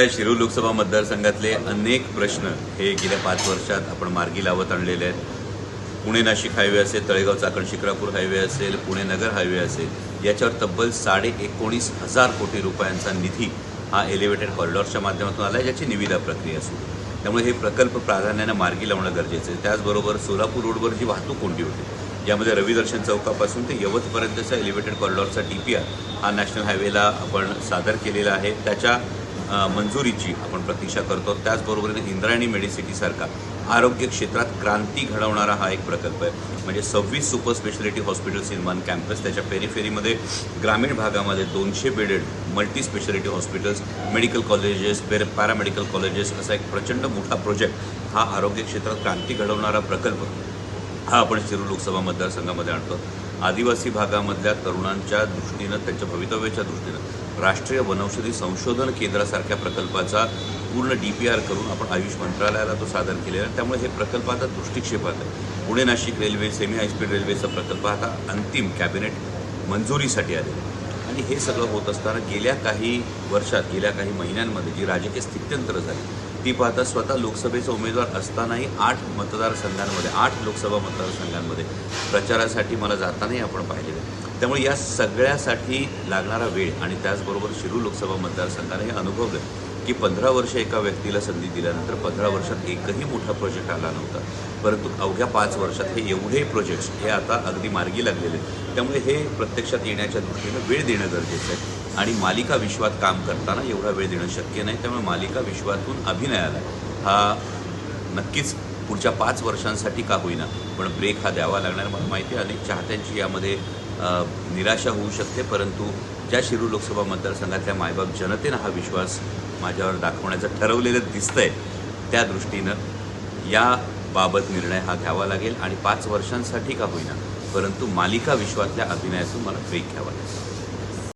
शिरूर लोकसभा मतदारसंघातले अनेक प्रश्न हे गेल्या पाच वर्षात आपण मार्गी लावत आणलेले आहेत. पुणे नाशिक हायवे असेल तळेगाव चाकण शिक्रापूर हायवे असेल पुणे नगर हायवे असेल याच्यावर तब्बल साडे एकोणीस हजार कोटी रुपयांचा निधी हा एलिव्हेटेड कॉरिडॉरच्या माध्यमातून आला आहे ज्याची निविदा प्रक्रिया सुरू. त्यामुळे हे प्रकल्प प्राधान्यानं मार्गी लावणं गरजेचं आहे. त्याचबरोबर सोलापूर रोडवर जी वाहतूक कोंडी होती यामध्ये रविदर्शन चौकापासून ते यवतपर्यंतचा एलिव्हेटेड कॉरिडॉरचा डी पी आर हा नॅशनल हायवेला आपण सादर केलेला आहे. त्याच्या मंजुरीची आपण प्रतीक्षा करतो. त्याचबरोबरीने इंद्रायणी मेडिसिटीसारखा आरोग्य क्षेत्रात क्रांती घडवणारा हा एक प्रकल्प आहे. म्हणजे सव्वीस super speciality hospitals in one campus त्याच्या पेरीफेरीमध्ये ग्रामीण भागामध्ये दोनशे bedded multi speciality hospitals medical colleges per paramedical colleges असा एक प्रचंड मोठा प्रोजेक्ट हा आरोग्य क्षेत्रात क्रांती घडवणारा प्रकल्प हा आपण शिरूर लोकसभा मतदारसंघामध्ये आणतो. आदिवासी भागामधल्या तरुणांच्या दृष्टीनं त्यांच्या भवितव्याच्या दृष्टीनं राष्ट्रीय वनौषधी संशोधन केंद्रासारख्या प्रकल्पाचा पूर्ण डी पी आर करून आपण आयुष मंत्रालयाला तो सादर केलेला आहे. त्यामुळे हे प्रकल्प आता दृष्टिक्षेपात आहे. Pune Nashik railway semi high speed रेल्वेचा प्रकल्प आता अंतिम कॅबिनेट मंजुरीसाठी आले आणि हे सगळं होत असताना गेल्या काही वर्षात गेल्या काही महिन्यांमध्ये जी राजकीय स्थित्यंतर झाली ती पाहता स्वतः लोकसभेचा उमेदवार असतानाही आठ मतदारसंघांमध्ये आठ लोकसभा मतदारसंघांमध्ये प्रचारासाठी मला जातानाही आपण पाहिलेलं आहे. त्यामुळे या सगळ्यासाठी लागणारा वेळ आणि त्याचबरोबर शिरूर लोकसभा मतदारसंघाने हे अनुभवलं की पंधरा वर्ष एका व्यक्तीला संधी दिल्यानंतर पंधरा वर्षात एकही मोठा प्रोजेक्ट आला नव्हता. परंतु अवघ्या पाच वर्षात हे एवढे प्रोजेक्ट्स हे आता अगदी मार्गी लागलेले आहेत. त्यामुळे हे प्रत्यक्षात येण्याच्या दृष्टीनं वेळ देणं गरजेचं आहे. आणि मालिका विश्वात काम करताना एवढा वेळ देणं शक्य नाही. त्यामुळे मालिका विश्वातून अभिनयाला हा नक्कीच पुढच्या पाच वर्षांसाठी का होईना पण ब्रेक हा द्यावा लागणार मला माहिती आहे अनेक चाहत्यांची यामध्ये निराशा होऊ शकते परंतु ज्या शिरूर लोकसभा मतदारसंघातल्या मायबाप जनतेनं हा विश्वास माझ्यावर दाखवण्याचं ठरवलेलं दिसतंय त्या दृष्टीनं याबाबत निर्णय हा घ्यावा लागेल आणि पाच वर्षांसाठी का होईना परंतु मालिका विश्वातल्या अभिनयातून मला ब्रेक घ्यावा लागेल.